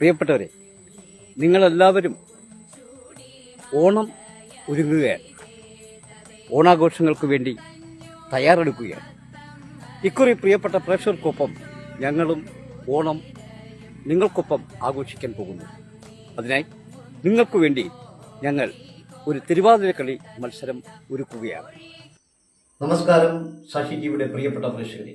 പ്രിയപ്പെട്ടവരെ നിങ്ങളെല്ലാവരും ഓണം ഒരുങ്ങുകയാണ്. ഓണാഘോഷങ്ങൾക്ക് വേണ്ടി തയ്യാറെടുക്കുകയാണ്. ഇക്കുറി പ്രിയപ്പെട്ട പ്രേക്ഷകർക്കൊപ്പം ഞങ്ങളും ഓണം നിങ്ങൾക്കൊപ്പം ആഘോഷിക്കാൻ പോകുന്നു. അതിനായി നിങ്ങൾക്ക് വേണ്ടി ഞങ്ങൾ ഒരു തിരുവാതിരക്കളി മത്സരം ഒരുക്കുകയാണ്. നമസ്കാരം സാക്ഷി ടിവിയുടെ പ്രിയപ്പെട്ട പ്രേക്ഷകരെ.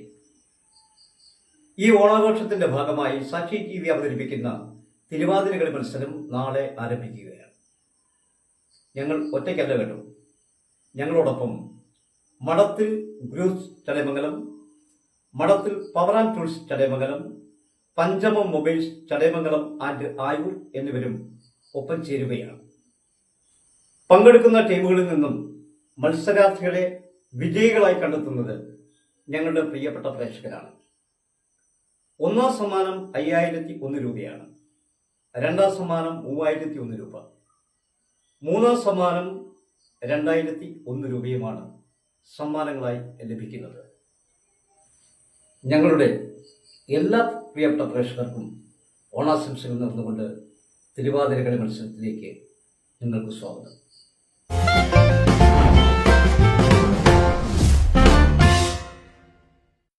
ഈ ഓണാഘോഷത്തിന്റെ ഭാഗമായി സാക്ഷി ടി വി അവതരിപ്പിക്കുന്ന തിരുവാതിരകളി മത്സരം നാളെ ആരംഭിക്കുകയാണ്. ഞങ്ങൾ ഒറ്റയ്ക്കല്ല കേട്ടോ. ഞങ്ങളോടൊപ്പം മഠത്തിൽ grooves Chadayamangalam Madathil power and tools Chadayamangalam Panchama mobiles Chadayamangalam and Ayoor എന്നിവരും ഒപ്പം ചേരുകയാണ്. പങ്കെടുക്കുന്ന ടീമുകളിൽ നിന്നും മത്സരാർത്ഥികളെ വിജയികളായി കണ്ടെത്തുന്നത് ഞങ്ങളുടെ പ്രിയപ്പെട്ട പ്രേക്ഷകരാണ്. ഒന്നാം സമ്മാനം അയ്യായിരത്തി ഒന്ന് രൂപയാണ്. രണ്ടാം സമ്മാനം മൂവായിരത്തി ഒന്ന് രൂപ. മൂന്നാം സമ്മാനം രണ്ടായിരത്തി ഒന്ന് രൂപയുമാണ് സമ്മാനങ്ങളായി ലഭിക്കുന്നത്. ഞങ്ങളുടെ എല്ലാ പ്രിയപ്പെട്ട പ്രേക്ഷകർക്കും ഓണാശംസകൾ നടന്നുകൊണ്ട് തിരുവാതിരകളി മത്സരത്തിലേക്ക് നിങ്ങൾക്ക് സ്വാഗതം.